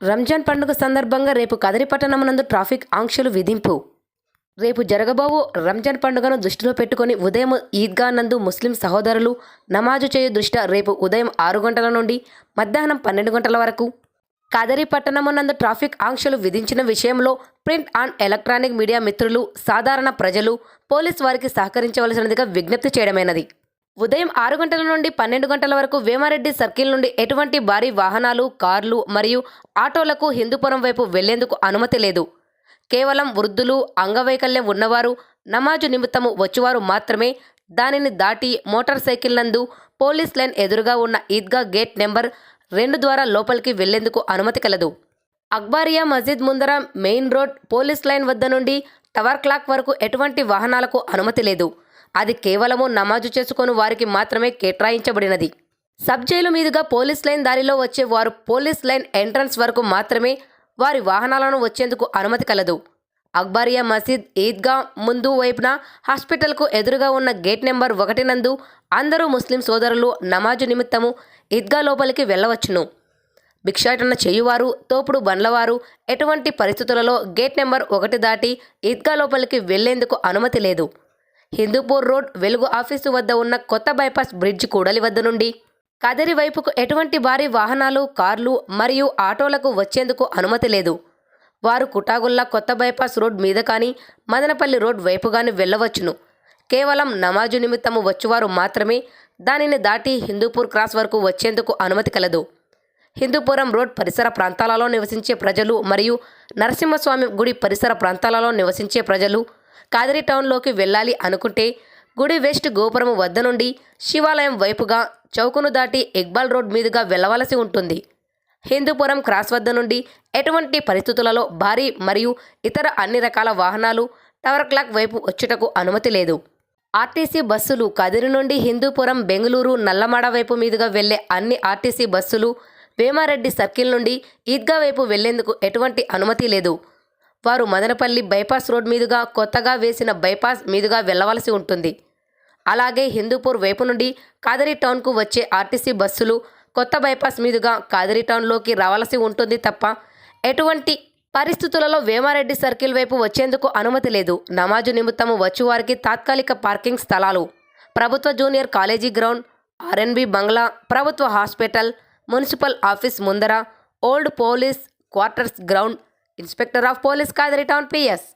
రంజాన్ పండుగ సందర్భంగా రేపు కదిరిపట్టణమునందు ట్రాఫిక్ ఆంక్షలు విధింపు. రేపు జరగబోవు రంజాన్ పండుగను దృష్టిలో పెట్టుకొని ఉదయం ఈద్గా నందు ముస్లిం సహోదరులు నమాజు చేయు దృష్ట్యా రేపు ఉదయం ఆరు గంటల నుండి మధ్యాహ్నం పన్నెండు గంటల వరకు. కదరి పట్టణమునందు ట్రాఫిక్ ఆంక్షలు విధించిన విషయంలో ప్రింట్ అండ్ ఎలక్ట్రానిక్ మీడియా మిత్రులు సాధారణ ప్రజలు పోలీస్ వారికి సహకరించవలసినదిగా విజ్ఞప్తి చేయడమైనది. ఉదయం ఆరు గంటల నుండి పన్నెండు గంటల వరకు వేమారెడ్డి సర్కిల్ నుండి ఎటువంటి భారీ వాహనాలు కార్లు మరియు ఆటోలకు హిందూపురం వైపు వెళ్ళేందుకు అనుమతి లేదు. కేవలం వృద్ధులు అంగవైకల్యం ఉన్నవారు నమాజు నిమిత్తము వచ్చేవారు మాత్రమే దానిని దాటి మోటార్ సైకిల్ నందు పోలీస్ లైన్ ఎదురుగా ఉన్న ఈద్గా గేట్ నెంబర్ రెండు ద్వారా లోపలికి వెళ్ళేందుకు అనుమతి కలదు. అక్బారియా మస్జిద్ ముందర మెయిన్ రోడ్ పోలీస్ లైన్ వద్ద నుండి టవర్ క్లాక్ వరకు ఎటువంటి వాహనాలకు అనుమతి లేదు. అది కేవలము నమాజు చేసుకొని వారికి మాత్రమే కేటాయించబడినది. సబ్ జైలు మీదుగా పోలీస్ లైన్ దారిలో వచ్చే వారు పోలీస్ లైన్ ఎంట్రన్స్ వరకు మాత్రమే వారి వాహనాలను వచ్చేందుకు అనుమతి కలదు. అక్బారియా మసీద్ ఈద్గా ముందు వైపున హాస్పిటల్కు ఎదురుగా ఉన్న గేట్ నెంబర్ ఒకటి నందు అందరూ ముస్లిం సోదరులు నమాజు నిమిత్తము ఈద్గా లోపలికి వెళ్ళవచ్చును. భిక్షాటన చేయువారు తోపుడు బండ్లవారు ఎటువంటి పరిస్థితులలో గేట్ నెంబర్ ఒకటి దాటి ఈద్గా లోపలికి వెళ్ళేందుకు అనుమతి లేదు. హిందూపూర్ రోడ్ వెలుగు ఆఫీసు వద్ద ఉన్న కొత్త బైపాస్ బ్రిడ్జ్ కూడలి వద్ద నుండి. కదిరి వైపుకు ఎటువంటి భారీ వాహనాలు కార్లు మరియు ఆటోలకు వచ్చేందుకు అనుమతి లేదు. వారు కుటాగుల్లా కొత్త బైపాస్ రోడ్ మీద కానీ మదనపల్లి రోడ్ వైపు కానీ వెళ్ళవచ్చును. కేవలం నమాజు నిమిత్తము వచ్చువారు మాత్రమే దానిని దాటి హిందూపూర్ క్రాస్ వరకు వచ్చేందుకు అనుమతి కలదు. హిందూపురం రోడ్ పరిసర ప్రాంతాలలో నివసించే ప్రజలు మరియు నరసింహస్వామి గుడి పరిసర ప్రాంతాలలో నివసించే ప్రజలు కాదిరి టౌన్లోకి వెళ్ళాలి అనుకుంటే గుడి వెస్ట్ గోపురం వద్ద నుండి శివాలయం వైపుగా చౌకును దాటి ఇక్బాల్ రోడ్ మీదుగా వెళ్ళవలసి ఉంటుంది. హిందూపురం క్రాస్ వద్ద నుండి ఎటువంటి పరిస్థితులలో భారీ మరియు ఇతర అన్ని రకాల వాహనాలు టవర్ క్లాక్ వైపు వచ్చుటకు అనుమతి లేదు. ఆర్టీసీ బస్సులు కదిరి నుండి హిందూపురం బెంగళూరు నల్లమాడ వైపు మీదుగా వెళ్ళే అన్ని ఆర్టీసీ బస్సులు వేమారెడ్డి సర్కిల్ నుండి ఈద్గా వైపు వెళ్ళేందుకు ఎటువంటి అనుమతి లేదు. వారు మదనపల్లి బైపాస్ రోడ్ మీదుగా కొత్తగా వేసిన బైపాస్ మీదుగా వెళ్ళవలసి ఉంటుంది. అలాగే హిందూపూర్ వైపు నుండి కాదరి టౌన్కు వచ్చే ఆర్టీసీ బస్సులు కొత్త బైపాస్ మీదుగా కాదరి టౌన్లోకి రావాల్సి ఉంటుంది తప్ప ఎటువంటి పరిస్థితులలో వేమారెడ్డి సర్కిల్ వైపు వచ్చేందుకు అనుమతి లేదు. నమాజు నిమిత్తము వచ్చేవారికి తాత్కాలిక పార్కింగ్ స్థలాలు ప్రభుత్వ జూనియర్ కాలేజీ గ్రౌండ్ ఆర్ఎన్బి బంగ్లా ప్రభుత్వ హాస్పిటల్ మున్సిపల్ ఆఫీస్ ముందర old police quarters ground inspector of police Kadiri town PS